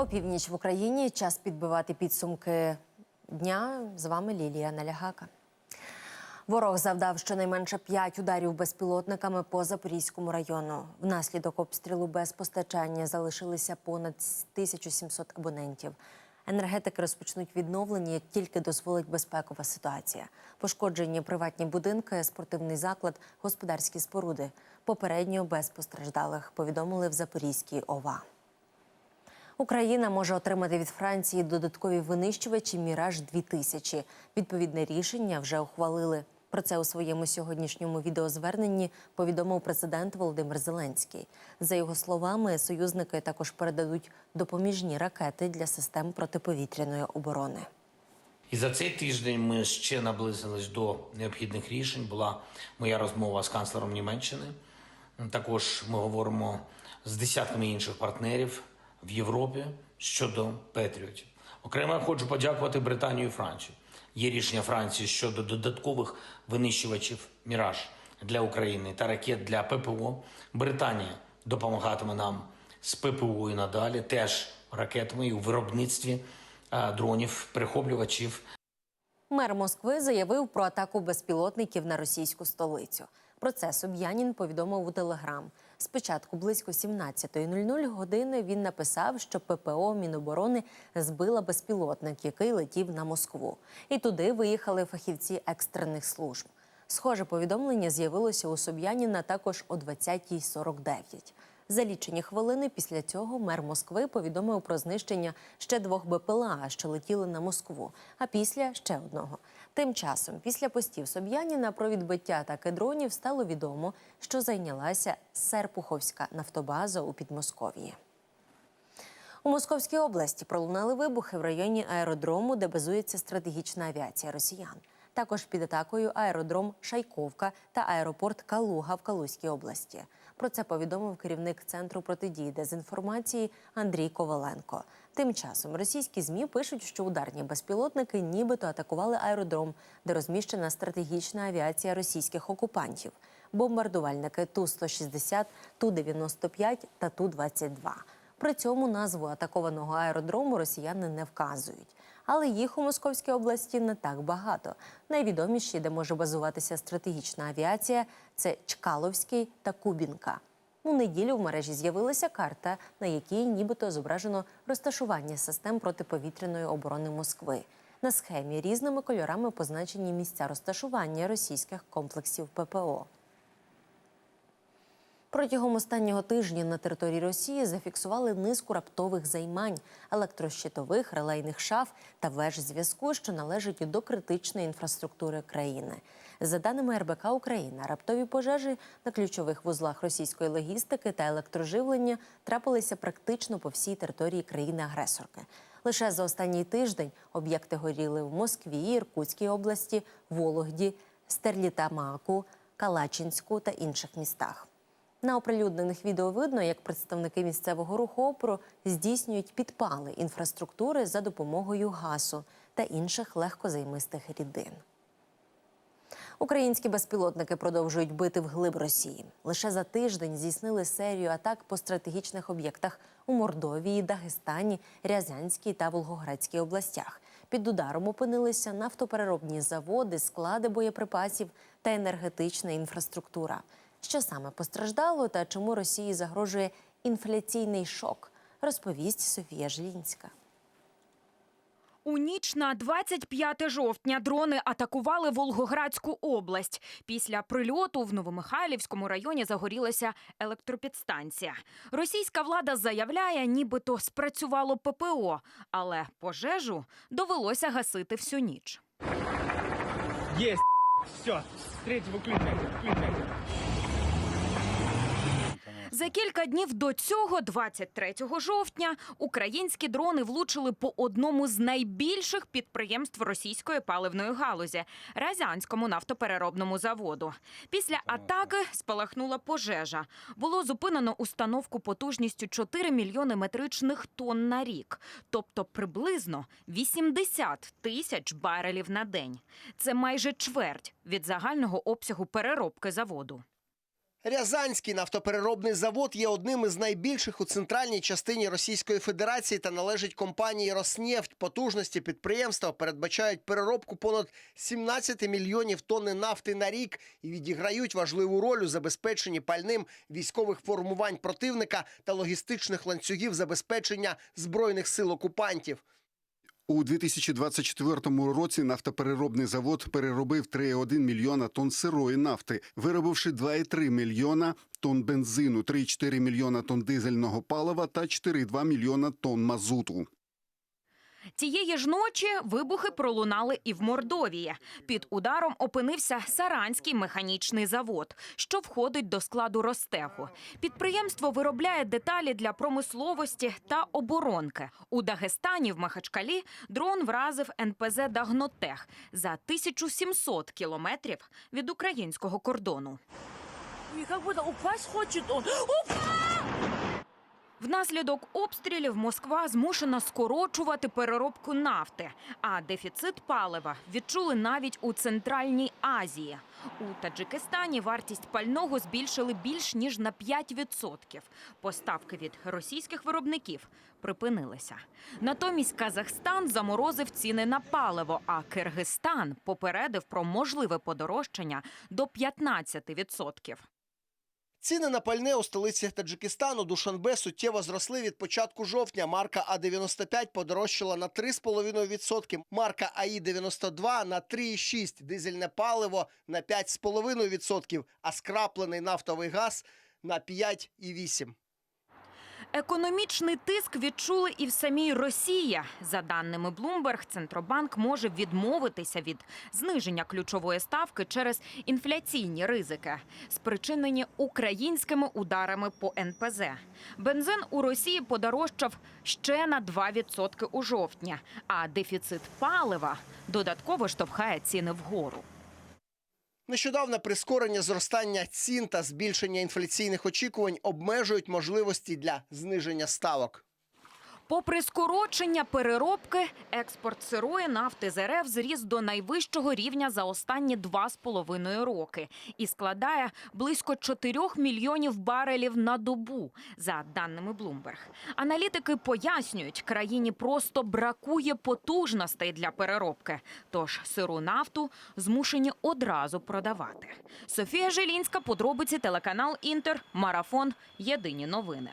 Опівніч в Україні час підбивати підсумки дня. З вами Лілія Налягака. Ворог завдав щонайменше п'ять ударів безпілотниками по Запорізькому району. Внаслідок обстрілу без постачання залишилися понад 1700 абонентів. Енергетики розпочнуть відновлення, як тільки дозволить безпекова ситуація. Пошкоджені приватні будинки, спортивний заклад, господарські споруди. Попередньо без постраждалих повідомили в Запорізькій ОВА. Україна може отримати від Франції додаткові винищувачі Міраж 2000 Відповідне рішення вже ухвалили. Про це у своєму сьогоднішньому відеозверненні повідомив президент Володимир Зеленський. За його словами, союзники також передадуть допоміжні ракети для систем протиповітряної оборони. І за цей тиждень ми ще наблизились до необхідних рішень. Була моя розмова з канцлером Німеччини. Також ми говоримо з десятками інших партнерів в Європі щодо Петріотів. Окремо я хочу подякувати Британію і Францію. Є рішення Франції щодо додаткових винищувачів Міраж для України та ракет для ППО. Британія допомагатиме нам з ППО і надалі, теж ракетами і у виробництві е, дронів, прихоплювачів Мер Москви заявив про атаку безпілотників на російську столицю. Про це Соб'янін повідомив у Телеграм. Спочатку близько 17.00 години він написав, що ППО Міноборони збила безпілотник, який летів на Москву. І туди виїхали фахівці екстрених служб. Схоже повідомлення з'явилося у Соб'яніна також о 20.49. За лічені хвилини після цього мер Москви повідомив про знищення ще двох БПЛА, що летіли на Москву, а після ще одного. Тим часом, після постів Соб'яніна про відбиття атаки дронів стало відомо, що зайнялася Серпуховська нафтобаза у Підмосков'ї. У Московській області пролунали вибухи в районі аеродрому, де базується стратегічна авіація росіян. Також під атакою аеродром Шайковка та аеропорт Калуга в Калузькій області. Про це повідомив керівник центру протидії дезінформації Андрій Коваленко. Тим часом російські змі пишуть, що ударні безпілотники нібито атакували аеродром, де розміщена стратегічна авіація російських окупантів. Бомбардувальники Ту-160, Ту-95 та Ту-22. При цьому назву атакованого аеродрому росіяни не вказують. Але їх у Московській області не так багато. Найвідоміші, де може базуватися стратегічна авіація, це Чкаловський та Кубінка. У неділю в мережі з'явилася карта, на якій нібито зображено розташування систем протиповітряної оборони Москви. На схемі різними кольорами позначені місця розташування російських комплексів ППО. Протягом останнього тижня на території Росії зафіксували низку раптових займань електрощитових, релейних шаф та веж зв'язку, що належать до критичної інфраструктури країни. За даними РБК Україна, раптові пожежі на ключових вузлах російської логістики та електроживлення трапилися практично по всій території країни-агресорки. Лише за останній тиждень об'єкти горіли в Москві, Іркутській області, Вологді, Стерлітамаку, Калачинську та інших містах. На оприлюднених відео видно, як представники місцевого руху опору здійснюють підпали інфраструктури за допомогою газу та інших легкозаймистих рідин. Українські безпілотники продовжують бити вглиб Росії. Лише за тиждень здійснили серію атак по стратегічних об'єктах у Мордовії, Дагестані, Рязанській та Волгоградській областях. Під ударом опинилися нафтопереробні заводи, склади боєприпасів та енергетична інфраструктура. Що саме постраждало та чому Росії загрожує інфляційний шок, розповість Софія Жлінська. У ніч на 25 жовтня дрони атакували Волгоградську область. Після прильоту в Новомихайлівському районі загорілася електропідстанція. Російська влада заявляє, нібито спрацювало ППО, але пожежу довелося гасити всю ніч. Есть. Все. Третий выключайте. Выключайте. За кілька днів до цього, 23 жовтня, українські дрони влучили по одному з найбільших підприємств російської паливної галузі Разянському нафтопереробному заводу. Після атаки спалахнула пожежа. Було зупинено установку потужністю 4 мільйони метричних тонн на рік, тобто приблизно 80 тисяч барелів на день. Це майже чверть від загального обсягу переробки заводу. Рязанський нафтопереробний завод є одним із найбільших у центральній частині Російської Федерації та належить компанії «Роснефть». Потужності підприємства передбачають переробку понад 17 мільйонів тонни нафти на рік і відіграють важливу роль у забезпеченні пальним військових формувань противника та логістичних ланцюгів забезпечення збройних сил окупантів. У 2024 році нафтопереробний завод переробив 3,1 мільйона тонн сирої нафти, виробивши 2,3 мільйона тонн бензину, 3,4 мільйона тонн дизельного палива та 4,2 мільйона тонн мазуту. Цієї ж ночі вибухи пролунали і в Мордовії. Під ударом опинився Саранський механічний завод, що входить до складу Ростеху. Підприємство виробляє деталі для промисловості та оборонки. У Дагестані в Махачкалі дрон вразив НПЗ Дагнотех за 1700 кілометрів від українського кордону. Как будто упасть хочет он. Внаслідок обстрілів Москва змушена скорочувати переробку нафти, а дефіцит палива відчули навіть у Центральній Азії. У Таджикистані вартість пального збільшили більш ніж на 5%. Поставки від російських виробників припинилися. Натомість Казахстан заморозив ціни на паливо, а Киргизстан попередив про можливе подорожчання до 15%. Ціни на пальне у столиці Таджикистану Душанбе суттєво зросли від початку жовтня. Марка А-95 подорожчала на 3,5%, марка АІ-92 на 3,6%, дизельне паливо на 5,5%, а скраплений нафтовий газ на 5,8%. Економічний тиск відчули і в самій Росії. За даними Bloomberg, Центробанк може відмовитися від зниження ключової ставки через інфляційні ризики, спричинені українськими ударами по НПЗ. Бензин у Росії подорожчав ще на 2% у жовтні, а дефіцит палива додатково штовхає ціни вгору. Нещодавне прискорення зростання цін та збільшення інфляційних очікувань обмежують можливості для зниження ставок. Попри скорочення переробки, експорт сирої нафти з РФ зріс до найвищого рівня за останні два з половиною роки і складає близько 4 мільйонів барелів на добу, за даними Bloomberg. Аналітики пояснюють, країні просто бракує потужностей для переробки, тож сиру нафту змушені одразу продавати. Софія Жилінська, подробиці телеканал Інтер, марафон. Єдині новини.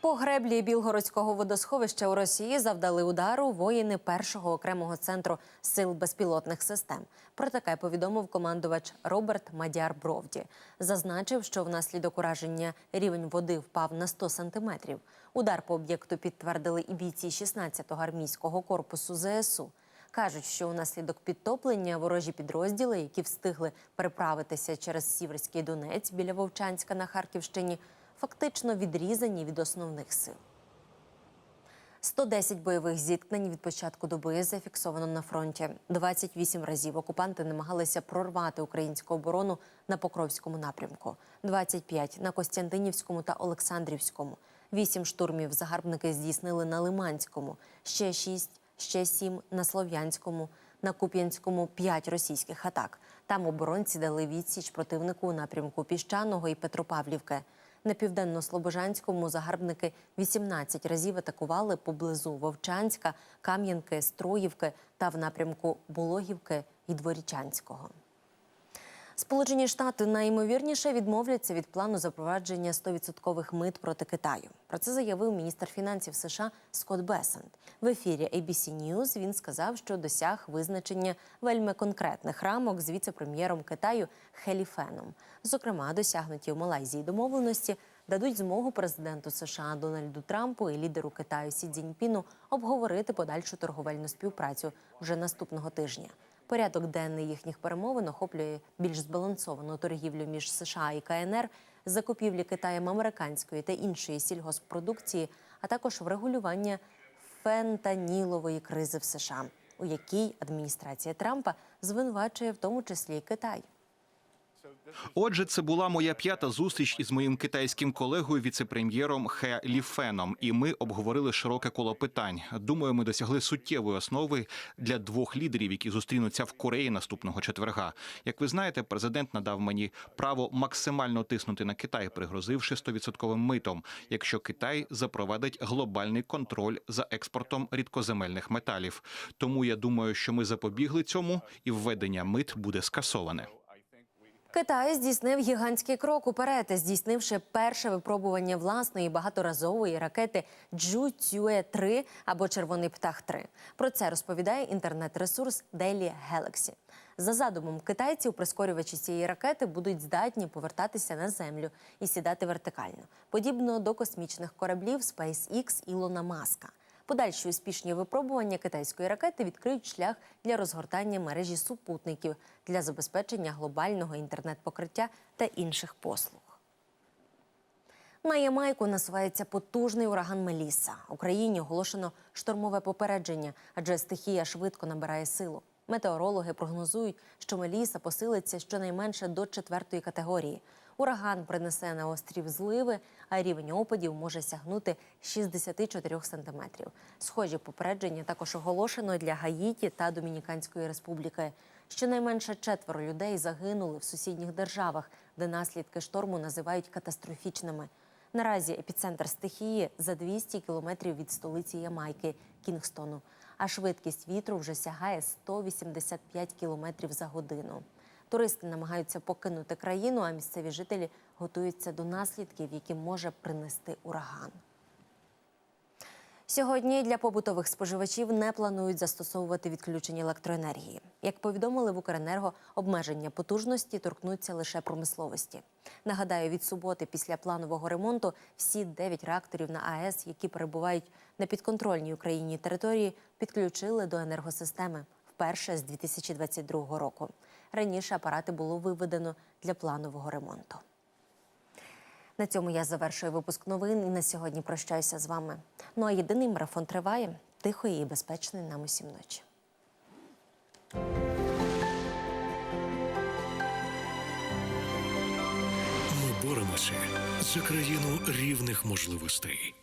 По греблі Білгородського водосховища у Росії завдали удару воїни першого окремого центру сил безпілотних систем. Про таке повідомив командувач Роберт Мадяр Бровді. Зазначив, що внаслідок ураження рівень води впав на 100 сантиметрів. Удар по об'єкту підтвердили і бійці 16-го армійського корпусу ЗСУ. Кажуть, що унаслідок підтоплення ворожі підрозділи, які встигли переправитися через Сіверський Донець біля Вовчанська на Харківщині, фактично відрізані від основних сил. 110 бойових зіткнень від початку доби зафіксовано на фронті. 28 разів окупанти намагалися прорвати українську оборону на Покровському напрямку, 25 – на Костянтинівському та Олександрівському. Вісім штурмів загарбники здійснили на Лиманському, ще 6, ще 7 – на Слов'янському, на Куп'янському – 5 російських атак. Там оборонці дали відсіч противнику у напрямку Піщаного і Петропавлівки. На південно-слобожанському загарбники 18 разів атакували поблизу Вовчанська, Кам'янки, Строївки та в напрямку Бологівки і Дворічанського. Сполучені Штати найімовірніше відмовляться від плану запровадження 100% мит проти Китаю. Про це заявив міністр фінансів США Скотт Бесент. В ефірі ABC News він сказав, що досяг визначення вельми конкретних рамок з віце-прем'єром Китаю Хелі Феном. Зокрема, досягнуті в Малайзії домовленості дадуть змогу президенту США Дональду Трампу і лідеру Китаю Сі Цзіньпіну обговорити подальшу торговельну співпрацю вже наступного тижня. Порядок денний їхніх перемовин охоплює більш збалансовану торгівлю між США і КНР, закупівлі Китаєм американської та іншої сільгоспродукції, а також врегулювання фентанілової кризи в США, у якій адміністрація Трампа звинувачує в тому числі і Китай. Отже, це була моя п'ята зустріч із моїм китайським колегою, віцепрем'єром Хе Ліфеном, і ми обговорили широке коло питань. Думаю, ми досягли суттєвої основи для двох лідерів, які зустрінуться в Кореї наступного четверга. Як ви знаєте, президент надав мені право максимально тиснути на Китай, пригрозивши 100% митом, якщо Китай запровадить глобальний контроль за експортом рідкоземельних металів. Тому я думаю, що ми запобігли цьому, і введення мит буде скасоване. Китай здійснив гігантський крок уперед, здійснивши перше випробування власної багаторазової ракети Джу Цюе 3 або Червоний птах 3 Про це розповідає інтернет-ресурс Daily Galaxy. За задумом китайців, прискорювачі цієї ракети будуть здатні повертатися на землю і сідати вертикально, подібно до космічних кораблів SpaceX Ілона Маска. Подальші успішні випробування китайської ракети відкриють шлях для розгортання мережі супутників для забезпечення глобального інтернет-покриття та інших послуг. На Ямайку насувається потужний ураган Меліса. Україні оголошено штормове попередження, адже стихія швидко набирає силу. Метеорологи прогнозують, що Меліса посилиться щонайменше до четвертої категорії. Ураган принесе на острів зливи, а рівень опадів може сягнути 64 сантиметрів. Схожі попередження також оголошено для Гаїті та Домініканської республіки. Щонайменше четверо людей загинули в сусідніх державах, де наслідки шторму називають катастрофічними. Наразі епіцентр стихії за 200 кілометрів від столиці Ямайки Кінгстону, а швидкість вітру вже сягає 185 кілометрів за годину. Туристи намагаються покинути країну, а місцеві жителі готуються до наслідків, які може принести ураган. Сьогодні для побутових споживачів не планують застосовувати відключення електроенергії. Як повідомили в Укренерго, обмеження потужності торкнуться лише промисловості. Нагадаю, від суботи після планового ремонту всі 9 реакторів на АЕС, які перебувають на підконтрольній Україні території, підключили до енергосистеми вперше з 2022 року. Раніше апарати було виведено для планового ремонту. На цьому я завершую випуск новин і на сьогодні прощаюся з вами. Ну а єдиний марафон триває тихої і безпечної нам усім ночі. Ми боремося за країну рівних можливостей.